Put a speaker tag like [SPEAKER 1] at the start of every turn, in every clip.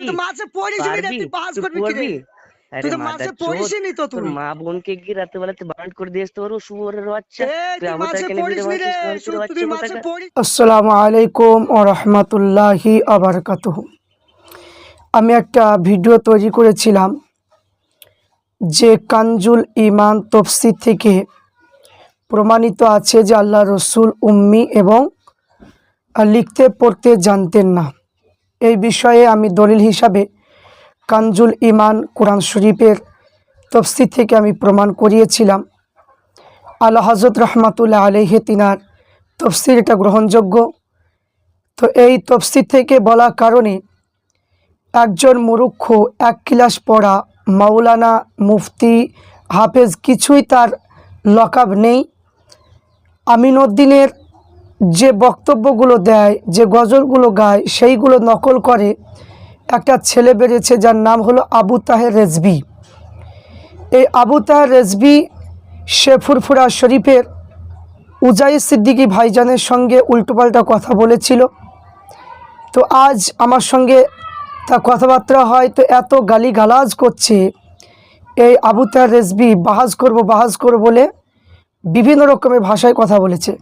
[SPEAKER 1] তুই তুই করবি কি রে তুই তো তো তুই।
[SPEAKER 2] মা বোনকে করে তোর শুয়োরের বাচ্চা। তুই
[SPEAKER 1] রে তুই পড়িস।
[SPEAKER 3] আসসালামু আলাইকুম রহমতুল্লাহি আমি একটা ভিডিও তৈরি করেছিলাম যে কানজুল ইমান তফসির থেকে প্রমাণিত আছে যে আল্লাহ রসুল উম্মি এবং লিখতে পড়তে জানতেন না। এই বিষয়ে আমি দলিল হিসাবে কানজুল ইমান কোরআন শরীফের তফসির থেকে আমি প্রমাণ করিয়েছিলাম। আল্লাহ হজরত রহমাতুল্লাহ আলহে তিনার তফসির এটা গ্রহণযোগ্য। তো এই তফসির থেকে বলা কারণে একজন মুরুক্ষ, এক ক্লাস পড়া মাওলানা মুফতি হাফেজ কিছুই তার লকাব নেই। আমিনউদ্দিনের যে বক্তব্যগুলো দেয়, যে গজলগুলো গায়, সেইগুলো নকল করে একটা ছেলে বেড়েছে যার নাম হলো আবু তাহের রেজবি এই আবু তাহের রেজবি সে ফুরফুরা শরীফের উজাই সিদ্দিকী ভাইজানের সঙ্গে উল্টোপাল্টা কথা বলেছিল। তো আজ আমার সঙ্গে তা কথাবার্তা হয়, তো এত গালি গালাজ করছে এই আবু তার রেসবি বাহাজ করব বাহাজ করব বলে বিভিন্ন রকমের ভাষায় কথা বলেছে।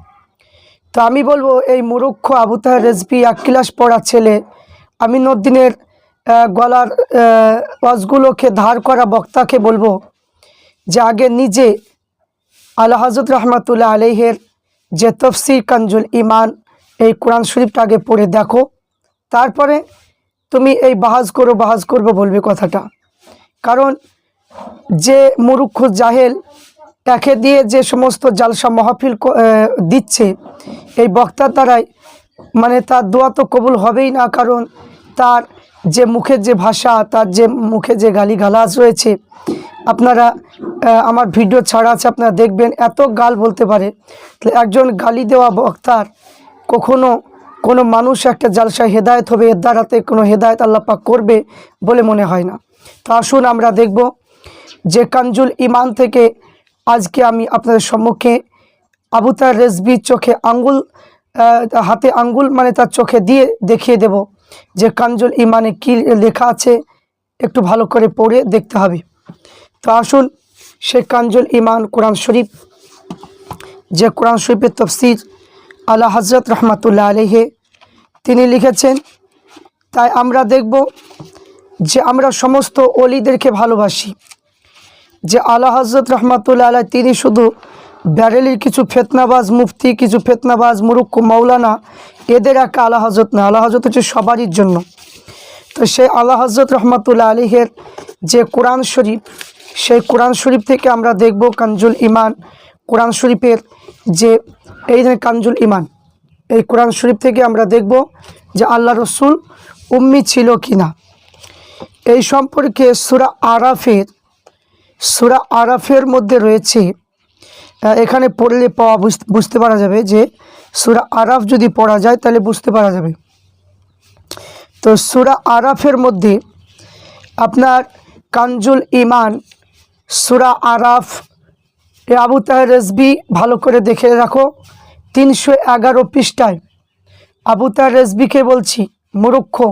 [SPEAKER 3] তো আমি বলব, এই মুরুক্ষ আবু তাহের রেসবি এক ক্লাস পড়া ছেলে, আমিনুদ্দিনের গলার ওয়াজগুলোকে ধার করা বক্তাকে বলব যে আগে নিজে আল্লাহ হজরত রহমতুল্লাহ আলহের যে তফসির কাঞ্জুল ইমান এই কোরআন শরীফটা আগে পড়ে দেখো। তারপরে তুমি এই বাহাজ করো, বাহাজ করব বলবে কথাটা। কারণ যে মুরুক্ষ জাহেল একে দিয়ে যে সমস্ত জালসা মহাফিল দিচ্ছে, এই বক্তার দ্বারাই মানে তার দোয়া তো কবুল হবেই না, কারণ তার যে মুখের যে ভাষা, তার যে মুখে যে গালিগালাজ রয়েছে, আপনারা আমার ভিডিও ছাড়া আছে, আপনারা দেখবেন, এত গাল বলতে পারে। একজন গালি দেওয়া বক্তার কখনো কোনো মানুষ একটা জালসায় হেদায়ত হবে, এর দ্বারাতে কোনো হেদায়ত আল্লাপাক করবে বলে মনে হয় না। তা আসুন আমরা দেখব যে কাঞ্জুল ইমান থেকে আজকে আমি আপনাদের সম্মুখে আবু তার রেসবির চোখে আঙ্গুল হাতে আঙ্গুল মানে তার চোখে দিয়ে দেখিয়ে দেব যে কাঞ্জুল ইমানে কি লেখা আছে। একটু ভালো করে পড়ে দেখতে হবে। তো আসুন সে কাঞ্জুল ইমান কোরআন শরীফ, যে কোরআন শরীফের তফসির আল্লাহ হজরত রহমাতুল্লাহ আলহে তিনি লিখেছেন, তাই আমরা দেখব যে আমরা সমস্ত অলিদেরকে ভালোবাসি। যে আল্লাহ হজরত রহমাতুল্লাহ আলাই তিনি শুধু ব্যারেলির কিছু ফেতনাবাজ মুফতি, কিছু ফেতনাবাজ মুরুক্ষ মৌলানা এদের একটা আলা হজরত না। আলা হজরত হচ্ছে সবারই জন্য। তো সেই আল্লাহ হজরত রহমাতুল্লাহ আলিহের যে কোরআন শরীফ, সেই কোরআন শরীফ থেকে আমরা দেখব কাঞ্জুল ইমান কোরআন শরীফের যে, এই যে কাঞ্জুল ইমান এই কোরআন শরীফ থেকে আমরা দেখব যে আল্লাহ রসুল উম্মি ছিল কি না এই সম্পর্কে সুরা আরাফের সুরা আরাফের মধ্যে রয়েছে এখানে পড়লে পাওয়া বুঝ- বুঝতে পারা যাবে যে সুরা আরাফ যদি পড়া যায় তাহলে বুঝতে পারা যাবে। তো সুরা আরাফের মধ্যে আপনার কাঞ্জুল ইমান সুরা আরাফ আবু তাহের রেসবি ভালো করে দেখে রাখো, তিনশো এগারো পৃষ্ঠায়। আবু তাহের রেসবিকে বলছি, মুরুক্ষ,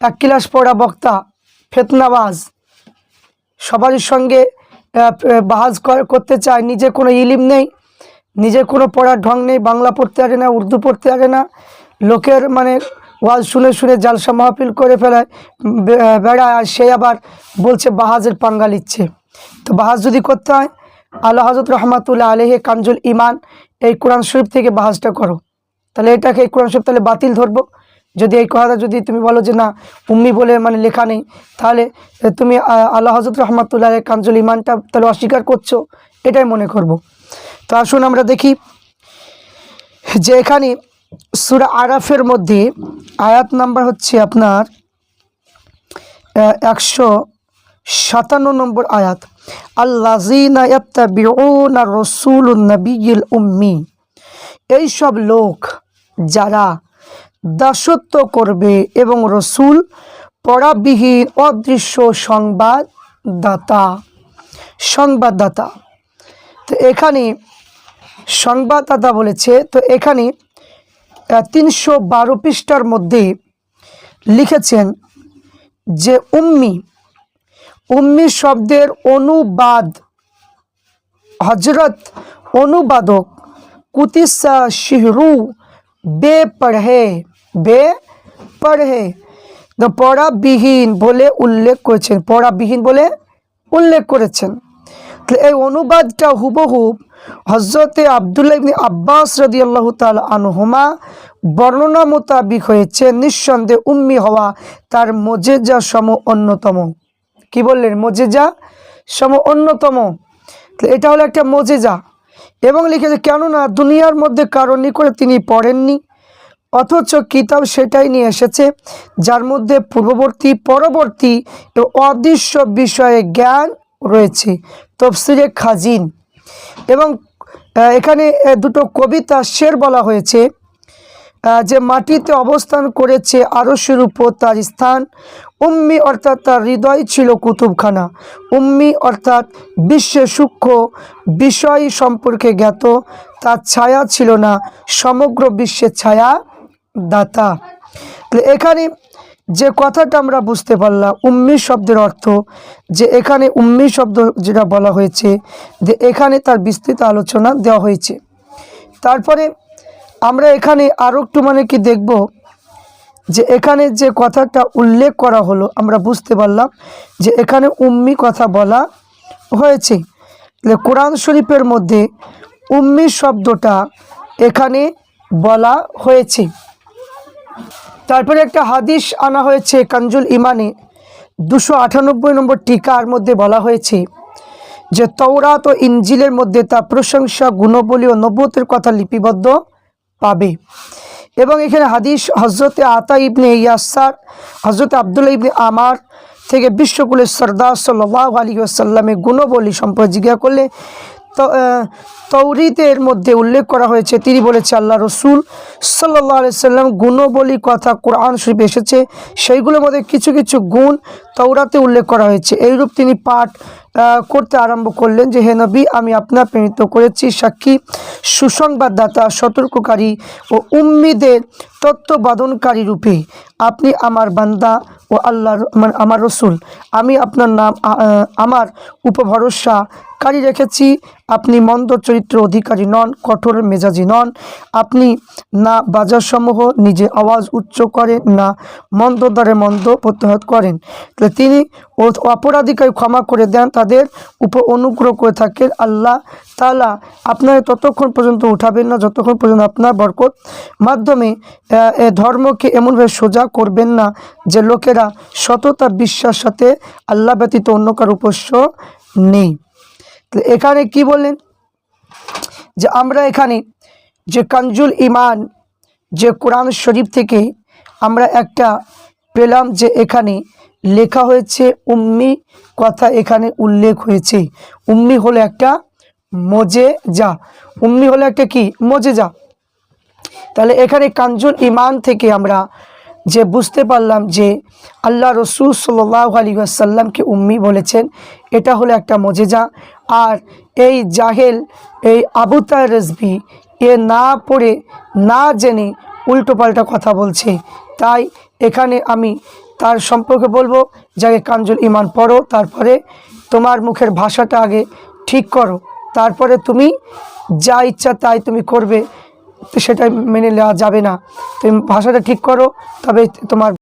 [SPEAKER 3] এক ক্লাস পড়া বক্তা, ফেতনাবাজ। সবারই সঙ্গে বাহাজ করতে চায়। নিজে কোনো ইলিম নেই, নিজে কোনো পড়ার ঢং নেই, বাংলা পড়তে পারে না, উর্দু পড়তে পারে না। লোকের মানে ওয়াজ শুনে শুনে জালসা মাহফিল করে ফেলায় বেড়ায়, আর সে আবার বলছে বাহাজের পাঙ্গা লিচ্ছে তো বাহাজ যদি করতে হয়, আল্লাহ হজরত রহমাতুল্লাহ আলহে কাঞ্জুল ইমান এই কোরআন শরীফ থেকে বাহাজটা করো। তাহলে এটাকে এই কোরআন শরীফ তাহলে বাতিল ধরবো। যদি এই কথাটা যদি তুমি বলো যে না, উম্মি বলে মানে লেখা নেই, তাহলে তুমি আল্লাহ হজরত রহমাতুল্লাহ কাঞ্জুল ইমানটা তাহলে অস্বীকার করছ, এটাই মনে করব। তো আসুন আমরা দেখি যে এখানে সুরা আরাফের মধ্যে আয়াত নাম্বার হচ্ছে আপনার একশো সাতান্ন নম্বর আয়াত আল্লাজিনা রসুল নবিয়্যিল উম্মি এইসব লোক যারা দাসত্ব করবে এবং রসুল পড়াবিহীন অদৃশ্য সংবাদদাতা সংবাদদাতা। তো এখানে সংবাদদাতা বলেছে, তো এখানে তিনশো বারো পৃষ্ঠার মধ্যে লিখেছেন যে উম্মি উম্মি শব্দের অনুবাদ হজরত অনুবাদক কুতিসা শিহরু বে পড়ে বে পড়ে তো পড়াবিহীন বলে উল্লেখ করেছেন। পড়াবিহীন বলে উল্লেখ করেছেন। এই অনুবাদটা হুবহুব হজরতে আবদুল্লাহ আব্বাস রদি আল্লাহ তাল আনহুমা বর্ণনা মোতাবিক হয়েছে, নিঃসন্দেহে উম্মি হওয়া তার মজেজা সম অন্যতম। কি বললেন? মজেজা সম অন্যতম। এটা হলো একটা মজেজা। এবং লিখেছে, কেননা দুনিয়ার মধ্যে কারণই করে তিনি পড়েননি। অথচ কিতাব সেটাই নিয়ে এসেছে, যার মধ্যে পূর্ববর্তী, পরবর্তী অদৃশ্য বিষয়ে জ্ঞান রয়েছে। তফসিরে খাজিন। এবং এখানে দুটো কবিতা শের বলা হয়েছে যে মাটিতে অবস্থান করেছে আরশের উপর তার স্থান। উম্মি অর্থাৎ তার হৃদয় ছিল কুতুবখানা। উম্মি অর্থাৎ বিশ্বের সূক্ষ্ম বিষয় সম্পর্কে জ্ঞাত। তার ছায়া ছিল না, সমগ্র বিশ্বের ছায়া দাতা। তো এখানে যে কথাটা আমরা বুঝতে পারলাম উম্মি শব্দের অর্থ, যে এখানে উম্মি শব্দ যেটা বলা হয়েছে, যে এখানে তার বিস্তৃত আলোচনা দেওয়া হয়েছে। তারপরে আমরা এখানে আরও একটু মানে কি দেখব, যে এখানে যে কথাটা উল্লেখ করা হলো, আমরা বুঝতে পারলাম যে এখানে উম্মি কথা বলা হয়েছে। তাহলে কোরআন শরীফের মধ্যে উম্মি শব্দটা এখানে বলা হয়েছে। তারপরে একটা হাদিস আনা হয়েছে কাঞ্জুল ইমানে, দুশো আটানব্বই নম্বর টিকার মধ্যে বলা হয়েছে যে তৌরাত ও ইঞ্জিলের মধ্যে তা প্রশংসা, গুণবলী ও নব্বতের কথা লিপিবদ্ধ পাবে। এবং এখানে হাদিস হজরতে আতা ইবনে ইয়াসার হজরতে আবদুল্লাহ ইবনে আমার থেকে বিশ্বকুলের সর্দার সাল্লাহ আলী আসাল্লামের গুণবলী সম্পর্কে জিজ্ঞাসা করলে তো আহ, মধ্যে উল্লেখ করা হয়েছে তিনি বলেছে আল্লাহ রসুল সাল্লাহ সাল্লাম গুণবলী কথা কোরআন শরীফ এসেছে সেইগুলোর মধ্যে কিছু কিছু গুণ তৌরাতে উল্লেখ করা হয়েছে। এইরূপ তিনি পাঠ করতে আরম্ভ করলেন যে হে নবী আমি আপনার প্রেরিত করেছি সাক্ষী সুসংবাদদাতা সতর্ককারী ও উম্মিদের তত্ত্ববাদনকারী রূপে। আপনি আমার বান্দা ও আল্লাহর মানে আমার রসুল। আমি আপনার নাম আ- আ, আমার রেখেছি। আপনি মন্দ চরিত্র অধিকারী নন, কঠোর মেজাজি নন। আপনি না বাজারসমূহ নিজে আওয়াজ উচ্চ করেন, না মন্দ দ্বারে মন্দ প্রত্যাহার করেন। তাহলে তিনি অপরাধীকে ক্ষমা করে দেন, তাদের উপর অনুগ্রহ করে থাকেন আল্লাহ তালা আপনার ততক্ষণ পর্যন্ত উঠাবেন না, যতক্ষণ পর্যন্ত আপনার বরকত। মাধ্যমে ধর্মকে এমনভাবে সোজা করবেন না যে লোকেরা সততা, বিশ্বাস সাথে আল্লাহ ব্যতীত অন্য কার উপস্য নেই। এখানে কি বললেন? যে আমরা এখানে যে কাঞ্জুল ইমান যে কোরআন শরীফ থেকে আমরা একটা পেলাম যে এখানে লেখা হয়েছে, উম্মি কথা এখানে উল্লেখ হয়েছে। উম্মি হলো একটা মজে যা উম্মি হলো একটা কি? মজে যা তাহলে এখানে কাঞ্জুল ইমান থেকে আমরা যে বুঝতে পারলাম যে আল্লাহ রসুল সাল্লাহ আলী আসাল্লামকে উম্মি বলেছেন, এটা হলো একটা মজেজা। আর এই জাহেল, এই আবুতা রেজবি এ না পড়ে, না জেনে উল্টোপাল্টা কথা বলছে। তাই এখানে আমি তার সম্পর্কে বলব, যাকে কাঞ্জুল ইমান পড়ো, তারপরে তোমার মুখের ভাষাটা আগে ঠিক করো। তারপরে তুমি যা ইচ্ছা তাই তুমি করবে সেটা মেনে নেওয়া যাবে না। তুমি ভাষাটা ঠিক করো তবে তোমার